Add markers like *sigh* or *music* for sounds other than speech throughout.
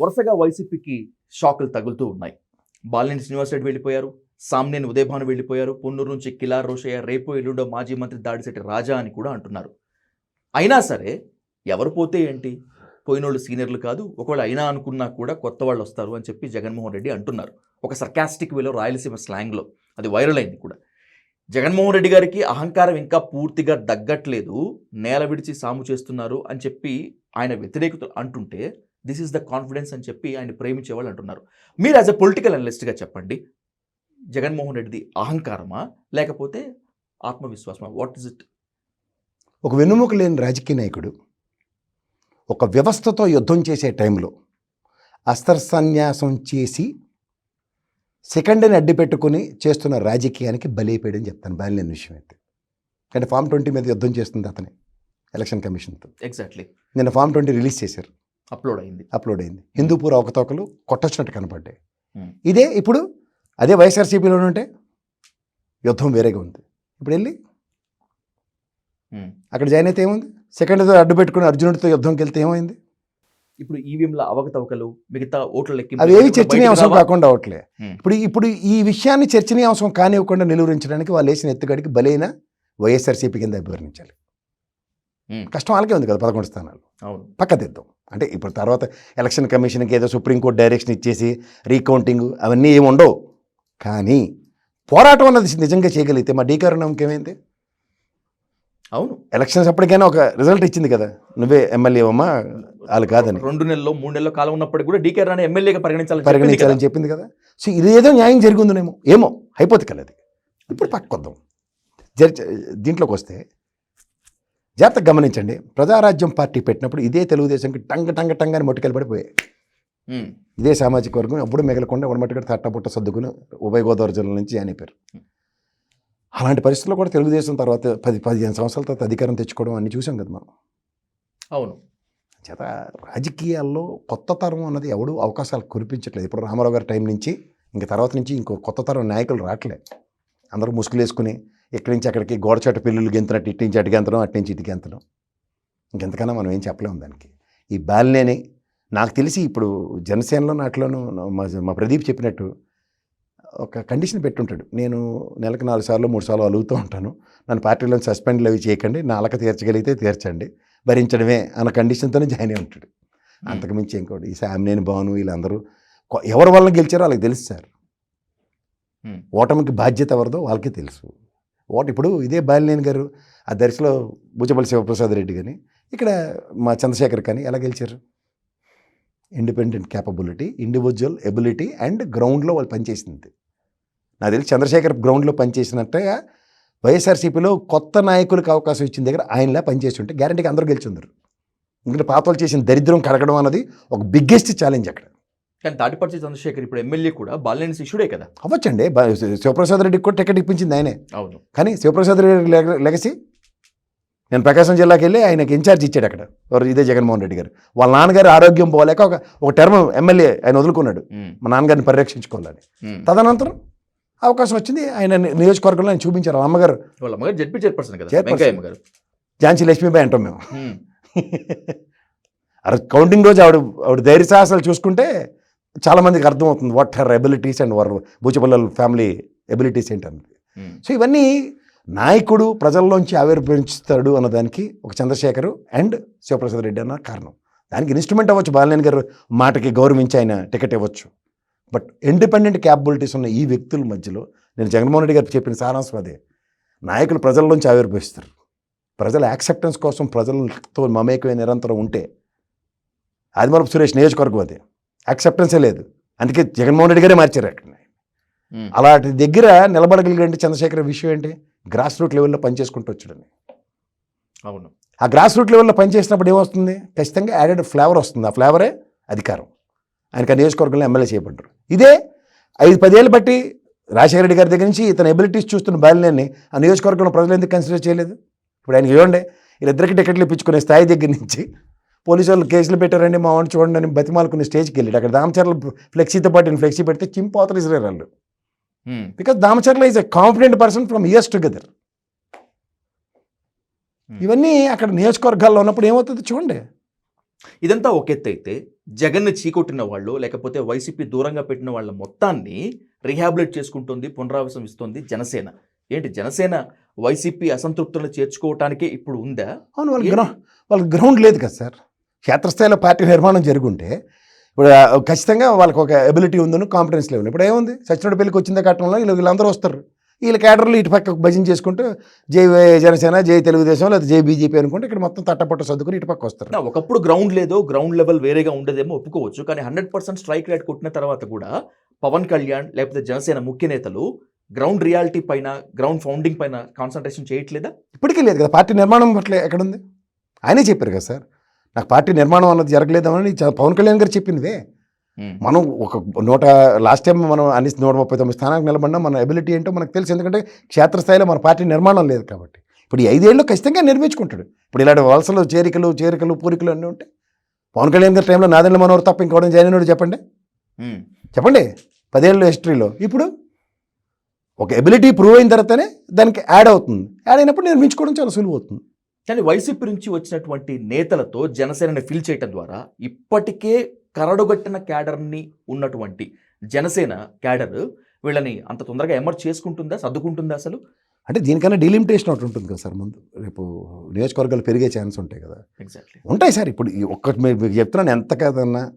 వరుసగా వైసీపీకి షాకులు తగులుతూ ఉన్నాయి. బాలినేని శ్రీనివాసరెడ్డి వెళ్ళిపోయారు. సామ్నేని ఉదయభాను వెళ్ళిపోయారు. పొన్నూరు నుంచి కిలార్ రోషయ్య రేపు ఎల్లుండో మాజీ మంత్రి దాడిశెట్టి రాజా అని కూడా అంటున్నారు. అయినా సరే ఎవరు పోతే ఏంటి? పోయినోళ్ళు సీనియర్లు కాదు. ఒకవేళ అయినా అనుకున్నా కూడా కొత్త వాళ్ళు వస్తారు అని చెప్పి జగన్మోహన్ రెడ్డి అంటున్నారు. ఒక సర్కాస్టిక్ వేలో రాయలసీమ స్లాంగ్లో. అది వైరల్ అయింది కూడా. జగన్మోహన్ రెడ్డి గారికి అహంకారం ఇంకా పూర్తిగా దగ్గట్లేదు నేల విడిచి సాము చేస్తున్నారు అని చెప్పి ఆయన వ్యతిరేకతలు అంటుంటే దిస్ ఈస్ ద కాన్ఫిడెన్స్ అని చెప్పి ఆయన ప్రేమించే వాళ్ళు అంటున్నారు. మీరు యాజ్ అ పొలిటికల్ అనలిస్ట్గా చెప్పండి. జగన్మోహన్ రెడ్డిది అహంకారమా? లేకపోతే ఆత్మవిశ్వాసమా? What is it? ఒక వెన్నుముక లేని రాజకీయ నాయకుడు ఒక వ్యవస్థతో యుద్ధం చేసే టైంలో అస్త్రసన్యాసం చేసి సెకండ్ని అడ్డు పెట్టుకుని చేస్తున్న రాజకీయానికి బలైపోయాడని చెప్తాను. బాలినేని విషయం అయితే. అంటే ఫామ్ ట్వంటీ మీద యుద్ధం చేస్తుంది అతనే ఎలక్షన్ కమిషన్తో. ఎగ్జాక్ట్లీ నిన్న ఫామ్ ట్వంటీ రిలీజ్ చేశారు. అప్లోడ్ అయింది అప్లోడ్ అయింది హిందూపూర్ అవకతవకలు కొట్టొచ్చినట్టు కనపడ్డాయి. ఇదే ఇప్పుడు అదే వైఎస్ఆర్సీపీలో ఉంటే యుద్ధం వేరేగా ఉంది. ఇప్పుడు వెళ్ళి. అక్కడ జాయిన్ అయితే ఏముంది? సెకండ్తో అడ్డు పెట్టుకుని అర్జునుడితో యుద్ధంకి వెళ్తే ఏమైంది? ఇప్పుడు ఈవీఎంల అవకతవకలు మిగతా ఓట్ల లెక్కింపు అవి ఏవి చర్చనీయాంశం? కాకుండా అవట్లే. ఇప్పుడు ఇప్పుడు ఈ విషయాన్ని చర్చనీయాంశం కానివ్వకుండా నిలువరించడానికి వాళ్ళు వేసిన ఎత్తుగడికి బలైన వైఎస్ఆర్సీపీ కింద అభివర్ణించాలి. కష్టం వాళ్ళకే ఉంది కదా పదకొండు స్థానాలు. అవును. పక్కదిద్దాం. అంటే ఇప్పుడు తర్వాత ఎలక్షన్ కమిషన్కి ఏదో సుప్రీంకోర్టు డైరెక్షన్ ఇచ్చేసి రీకౌంటింగ్ అవన్నీ ఏమి ఉండవు. కానీ పోరాటం అన్నది నిజంగా చేయగలిగితే మా డీకారణంకి ఏమైంది అవును. ఎలక్షన్స్ అప్పటికైనా ఒక రిజల్ట్ ఇచ్చింది కదా. నువ్వే ఎమ్మెల్యే అమ్మా వాళ్ళు కాదని. రెండు నెలల్లో మూడు నెలల్లో కాలం ఉన్నప్పటికీ కూడా డీకే రాణి ఎమ్మెల్యేగా పరిగణించాలని చెప్పింది పరిగణించాలని చెప్పింది కదా. సో ఇది ఏదో న్యాయం జరిగిందనేమో ఏమో హైపోతికల్ అది. ఇప్పుడు పక్కొద్దాం జరి దీంట్లోకి వస్తే జాగ్రత్తగా గమనించండి. ప్రజారాజ్యం పార్టీ పెట్టినప్పుడు ఇదే తెలుగుదేశంకి టంగ టంగ టంగ అని మొట్టుకెళ్ళి పడిపోయాయి. ఇదే సామాజిక వర్గం అప్పుడు మిగలకుండా ఉడమట్టుగా తట్టపుట్ట సర్దుకుని ఉభయ గోదావరి జిల్లా నుంచి అయిపోయారు. అలాంటి పరిస్థితుల్లో కూడా తెలుగుదేశం తర్వాత పది పదిహేను సంవత్సరాల తర్వాత అధికారం తెచ్చుకోవడం అన్ని చూసాం కదా మనం. అవును. చేత రాజకీయాల్లో కొత్త తరం అన్నది ఎవడు అవకాశాలు కురిపించట్లేదు. ఇప్పుడు రామారావు గారి టైం నుంచి ఇంక తర్వాత నుంచి ఇంకో కొత్త తరం నాయకులు రావట్లే. అందరూ ముసుగులు వేసుకుని ఇక్కడి నుంచి అక్కడికి గోడచాట పిల్లులు గెంతున్నట్టు ఇటు నుంచి అటు గెంతడం అటు నుంచి ఇటు గెంతడం. ఇంకెంతకన్నా మనం ఏం చెప్పలేము దానికి. ఈ బాలినేని నాకు తెలిసి ఇప్పుడు జనసేనలో నాట్లోనూ మా మా ప్రదీప్ చెప్పినట్టు ఒక కండిషన్ పెట్టుంటాడు. నేను నెలకు నాలుగు సార్లు మూడు సార్లు అలుగుతూ ఉంటాను. నన్ను పార్టీలో సస్పెండ్లు అవి చేయకండి నా అలక తీర్చగలిగితే తీర్చండి భరించడమే అన్న కండిషన్తోనే జాయిన్ అయి ఉంటాడు. అంతకుమించి ఇంకోటి ఈ శామినేని భాను వీళ్ళందరూ ఎవరి వల్ల గెలిచారో వాళ్ళకి తెలుసు సార్. ఓటమికి బాధ్యత ఎవరిదో వాళ్ళకే తెలుసు. వాటి ఇప్పుడు ఇదే బాలినేని గారు ఆ దర్శలో బుచ్చపల్లి శివప్రసాద్ రెడ్డి కానీ ఇక్కడ మా చంద్రశేఖర్ కానీ ఎలా గెలిచారు? Independent capability individual ability and గ్రౌండ్లో వాళ్ళు పనిచేసింది. నాకు తెలిసి చంద్రశేఖర్ గ్రౌండ్లో పనిచేసినట్టే వైఎస్ఆర్సీపీలో కొత్త నాయకులకు అవకాశం ఇచ్చిన దగ్గర ఆయనలా పనిచేసి ఉంటే గ్యారంటీకి అందరూ గెలిచిందరు ఎందుకంటే పాత చేసిన దరిద్రం కడగడం అన్నది ఒక బిగ్గెస్ట్ ఛాలెంజ్ అక్కడ. కానీ తాటిపర్చి చంద్రశేఖర్ ఇప్పుడు ఎమ్మెల్యే కూడా బాలినేని శిష్యుడే కదా. అవ్వచ్చండి. శివప్రసాద్ రెడ్డికి కూడా టికెట్ ఇప్పించింది ఆయనే. అవును. కానీ శివప్రసాద్ రెడ్డి లెగ- లెగసీ నేను ప్రకాశం జిల్లాకి వెళ్ళి ఆయనకి ఇన్ఛార్జ్ ఇచ్చాడు అక్కడ. ఎవరు ఇదే జగన్మోహన్ రెడ్డి గారు. వాళ్ళ నాన్నగారు ఆరోగ్యం పోలేక ఒక ఒక టర్మ్ ఎమ్మెల్యే ఆయన వదులుకున్నాడు. మా నాన్నగారిని పరిరక్షించుకోవాలని. తదనంతరం అవకాశం వచ్చింది. ఆయన నియోజకవర్గంలో ఆయన చూపించారు. వాళ్ళ అమ్మగారు. వాళ్ళ అమ్మగారు జడ్పీ చైర్పర్సన్ కదా. ఝాన్సీ లక్ష్మీబాయి అంటాం మేము. *laughs* రోజు కౌంటింగ్ రోజు ఆవిడ ఆవిడ ధైర్య సాహసాలు చూసుకుంటే చాలా మందికి అర్థమవుతుంది what her abilities and were బూచపల్లెల family abilities ఏంటన్నది. సో ఇవన్నీ నాయకుడు ప్రజల్లోంచి ఆవిర్భవించుతాడు అన్నదానికి ఒక చంద్రశేఖర్ అండ్ శివప్రసాద్ రెడ్డి అన్న కారణం. దానికి ఇన్స్ట్రుమెంట్ అవ్వచ్చు. బాలినేని గారు మాటకి గౌరవించి ఆయన టికెట్ ఇవ్వచ్చు. బట్ ఇండిపెండెంట్ క్యాపబిలిటీస్ ఉన్న ఈ వ్యక్తుల మధ్యలో నేను జగన్మోహన్ రెడ్డి గారు చెప్పిన సారాంశం అదే. నాయకులు ప్రజల్లోంచి ఆవిర్భవిస్తారు. ప్రజల యాక్సెప్టెన్స్ కోసం ప్రజలతో మమేకమే నిరంతరం ఉంటే ఆదిమరపు సురేష్ నియోజకవర్గం అదే. యాక్సెప్టెన్సే లేదు. అందుకే జగన్మోహన్ రెడ్డి గారే మార్చారు అక్కడ. అలాంటి దగ్గర నిలబడగలిగే చంద్రశేఖర్ విషయం ఏంటి? గ్రాస్ రూట్ లెవెల్లో పనిచేసుకుంటూ వచ్చాడని. అవును. ఆ గ్రాస్ రూట్ లెవెల్లో పనిచేసినప్పుడు ఏమొస్తుంది? ఖచ్చితంగా యాడెడ్ ఫ్లేవర్ వస్తుంది. ఆ ఫ్లేవరే అధికారం. ఆయనకి ఆ నియోజకవర్గంలో ఎమ్మెల్యే చేయబడ్డారు. ఇదే ఐదు పదేళ్ళు బట్టి రాజశేఖర రెడ్డి గారి దగ్గర నుంచి ఇతని ఎబిలిటీస్ చూస్తున్న బాలినేని ఆ నియోజకవర్గంలో ప్రజలు ఎందుకు కన్సిడర్ చేయలేదు? ఇప్పుడు ఆయనకి చూడండి వీళ్ళిద్దరికి టికెట్లు ఇప్పించుకునే స్థాయి దగ్గర నుంచి పోలీసు వాళ్ళు కేసులు పెట్టారండి మా వాడిని చూడండి అని బతిమాలుకునే స్టేజ్కి వెళ్ళాడు. అక్కడ దామచర్ల ఫ్లెక్సీతో పాటు ఫ్లెక్సీ పెడితే చింపోతలు ఇసిరారు వాళ్ళు. Because Damacharla is a confident person from years together. ఇవన్నీ అక్కడ నియోజకవర్గాల్లో ఉన్నప్పుడు ఏమవుతుంది చూడండి. ఇదంతా ఒక ఎత్తు అయితే జగన్ని చీకొట్టిన వాళ్ళు లేకపోతే వైసీపీ దూరంగా పెట్టిన వాళ్ళ మొత్తాన్ని రీహాబిలేట్ చేసుకుంటుంది పునరావాసం ఇస్తుంది జనసేన. ఏంటి జనసేన వైసీపీ అసంతృప్తులను చేర్చుకోవటానికే ఇప్పుడు ఉందా? అవును వాళ్ళకి ఏ- గ్రౌండ్ వాళ్ళకి గ్రౌండ్ లేదు కదా సార్. క్షేత్రస్థాయిలో పార్టీ నిర్మాణం జరుగుంటే ఇప్పుడు ఖచ్చితంగా వాళ్ళకి ఒక ఎబిలిటీ ఉందని కాన్ఫిడెన్స్ లెవెల్ ఇప్పుడు ఏముంది? సచినోడు పెళ్ళికి వచ్చిందే కట్టడంలో వీళ్ళు వీళ్ళందరూ వస్తారు. వీళ్ళ క్యాడర్లు ఇటు పక్క భజన చేసుకుంటూ జై జనసేన జై తెలుగుదేశం లేదా జై బీజేపీ అనుకుంటే ఇక్కడ మొత్తం తట్టపట్ట సర్దుకుని ఇటు పక్క వస్తారు. ఒకప్పుడు గ్రౌండ్ లేదో గ్రౌండ్ లెవెల్ వేరేగా ఉండదేమో ఒప్పుకోవచ్చు. కానీ హండ్రెడ్ పర్సెంట్ స్ట్రైక్ రేట్ కొట్టిన తర్వాత కూడా పవన్ కళ్యాణ్ లేకపోతే జనసేన ముఖ్య నేతలు గ్రౌండ్ రియాలిటీ పైన గ్రౌండ్ ఫౌండింగ్ పైన కాన్సన్ట్రేషన్ చేయట్లేదా? ఇప్పటికీ లేదు కదా. పార్టీ నిర్మాణం పట్ల ఎక్కడుంది? ఆయనే చెప్పారు కదా సార్. నాకు పార్టీ నిర్మాణం అన్నది జరగలేదని పవన్ కళ్యాణ్ గారు చెప్పిందే మనం ఒక నూట లాస్ట్ టైం మనం అన్ని నూట ముప్పై తొమ్మిది స్థానాలకు నిలబడినా మన ఎబిలిటీ ఏంటో మనకు తెలుసు. ఎందుకంటే క్షేత్రస్థాయిలో మన పార్టీ నిర్మాణం లేదు కాబట్టి. ఇప్పుడు ఈ ఐదేళ్ళు ఖచ్చితంగా నిర్మించుకుంటాడు ఇప్పుడు ఇలాంటి వలసలు చేరికలు చేరికలు పూరికలు అన్నీ ఉంటాయి పవన్ కళ్యాణ్ గారి టైంలో నాదెండ్ల మనోహర్ తప్ప ఇంకోవడం జైనోడు చెప్పండి. చెప్పండి. పదేళ్ళు హిస్టరీలో. ఇప్పుడు ఒక ఎబిలిటీ ప్రూవ్ అయిన తర్వాతనే దానికి యాడ్ అవుతుంది. యాడ్ అయినప్పుడు నిర్మించుకోవడం చాలా సులువు అవుతుంది. కానీ వైసీపీ నుంచి వచ్చినటువంటి నేతలతో జనసేనని ఫిల్ చేయటం ద్వారా ఇప్పటికే కరడుగట్టిన క్యాడర్ని ఉన్నటువంటి జనసేన క్యాడర్ వీళ్ళని అంత తొందరగా ఎమర్జ్ చేసుకుంటుందా సర్దుకుంటుందా అసలు? అంటే దీనికన్నా డీలిమిటేషన్ ఒకటి ఉంటుంది కదా సార్ ముందు. రేపు నియోజకవర్గాలు పెరిగే ఛాన్స్ ఉంటాయి కదా. ఎగ్జాక్ట్లీ ఉంటాయి సార్. ఇప్పుడు మీ- మీకు చెప్తున్నాను ఎంత కదన్నా.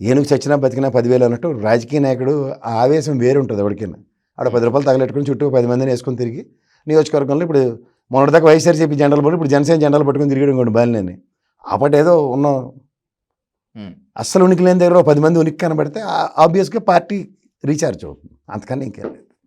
ఏనుగు చచ్చినా బతికినా పదివేలు అన్నట్టు రాజకీయ నాయకుడు ఆ ఆవేశం వేరు ఉంటుంది ఎవరికైనా. ఆడ పది రూపాయలు తగలెట్టుకుని చుట్టూ పది మందిని వేసుకొని తిరిగి నియోజకవర్గంలో ఇప్పుడు మొన్నటిదాకా వైఎస్ఆర్సీపీ జెండాలు పడి ఇప్పుడు జనసేన జెండాలు పట్టుకుని తిరిగడం బాలినేని. అప్పటి ఏదో ఉన్న అస్సలు ఉనికి లేని దగ్గర పది మంది ఉనికి కనబడితే ఆబ్వియస్గా పార్టీ రీఛార్జ్ అవుతుంది. అంతకన్నా ఇంకేం లేదు.